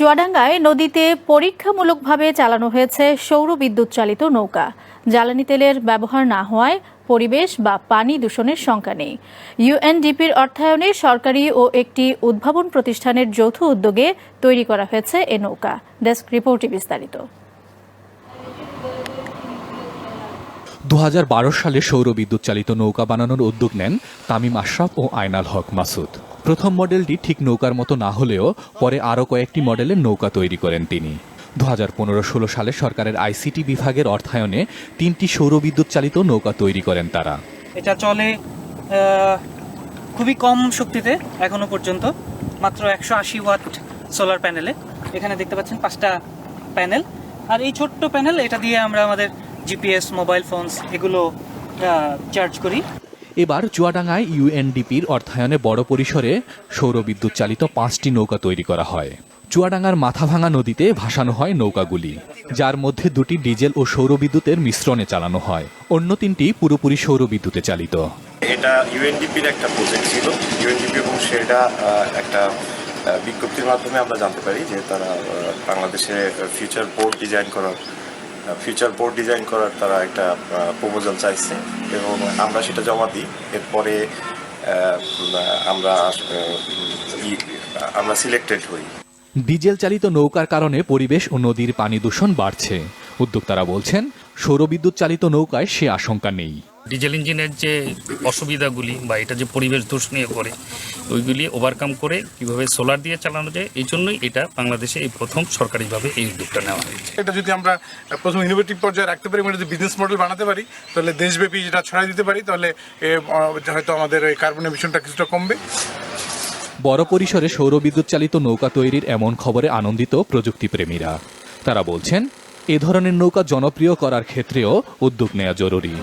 চুয়াডাঙ্গায় নদীতে পরীক্ষামূলকভাবে চালানো হয়েছে সৌর বিদ্যুৎ চালিত নৌকা। জ্বালানি তেলের ব্যবহার না হওয়ায় পরিবেশ বা পানি দূষণের শঙ্কা নেই। ইউএনডিপির অর্থায়নে সরকারি ও একটি উদ্ভাবন প্রতিষ্ঠানের যৌথ উদ্যোগে তৈরি করা হয়েছে এ নৌকা। ডেস্ক রিপোর্টে বিস্তারিত। দু হাজার বারো সালে সৌর বিদ্যুৎ চালিত নৌকা বানানোর উদ্যোগ নেন তামিম আশরাফ ও আয়নাল হক মাসুদ। প্রথম মডেলটি ঠিক নৌকার মতো না হলেও পরে আরও কয়েকটি মডেলের নৌকা তৈরি করেন তিনি। দু হাজার পনেরো ষোলো সালে সরকারের আইসিটি বিভাগের অর্থায়নে তিনটি সৌর বিদ্যুৎ চালিত নৌকা তৈরি করেন তারা। এটা চলে খুবই কম শক্তিতে এখনও পর্যন্ত, মাত্র একশো আশি ওয়াট সোলার প্যানেলে। এখানে দেখতে পাচ্ছেন পাঁচটা প্যানেল। আর এই ছোট্ট প্যানেল, এটা দিয়ে আমরা আমাদের জিপিএস, মোবাইল ফোনস, এগুলো চার্জ করি। এবার চুয়াডাঙ্গায় ইউএনডিপির অর্থায়নে বড় পরিসরে সৌর বিদ্যুৎ চালিত পাঁচটি নৌকা তৈরি করা হয়। চুয়াডাঙ্গার মাথাভাঙা নদীতে ভাসানো হয় নৌকাগুলি, যার মধ্যে দুটি ডিজেল ও সৌর বিদ্যুতের মিশ্রণে চালানো হয়। অন্য তিনটি পুরোপুরি সৌর বিদ্যুতে চালিত। এটা ইউএনডিপির একটা প্রজেক্ট ছিল। ইউএনডিপি এবং সেটা একটা বিজ্ঞপ্তির মাধ্যমে আমরা জানতে পারি যে তারা বাংলাদেশে ফিউচার পোর্ট ডিজাইন করার ফিউচার বোর্ড ডিজাইন করার তারা একটা প্রপোজাল চাইছে এবং আমরা সেটা জমা দিই। এরপরে আমরা আমরা সিলেক্টেড হই। ডিজেল চালিত নৌকার কারণে পরিবেশ ও নদীর পানি দূষণ বাড়ছে। উদ্যোক্তারা বলছেন সৌরবিদ্যুৎ চালিত নৌকায় সে আশঙ্কা নেই। ডিজেল ইঞ্জিনের যে অসুবিধাগুলি বা এটা যে পরিবেশ দূষণীয় করে ওইগুলি ওভারকাম করে কীভাবে সোলার দিয়ে চালানো যায় এই জন্যই এটা বাংলাদেশে এই প্রথম সরকারিভাবে এই উদ্যোগটা নেওয়া হয়েছে। এটা যদি আমরা প্রথম ইনোভেটিভ পর্যায়ে রাখতে পারি মানে যদি বিজনেস মডেল বানাতে পারি তাহলে দেশব্যাপী যেটা ছড়াই দিতে পারি তাহলে হয়তো আমাদের এই কার্বন এমিশনটা কিছুটা কমবে। বড় পরিসরে সৌরবিদ্যুৎ চালিত নৌকা তৈরির এমন খবরে আনন্দিত প্রযুক্তিপ্রেমীরা। তারা বলছেন এ ধরনের নৌকা জনপ্রিয় করার ক্ষেত্রেও উদ্যোগ নেওয়া জরুরি।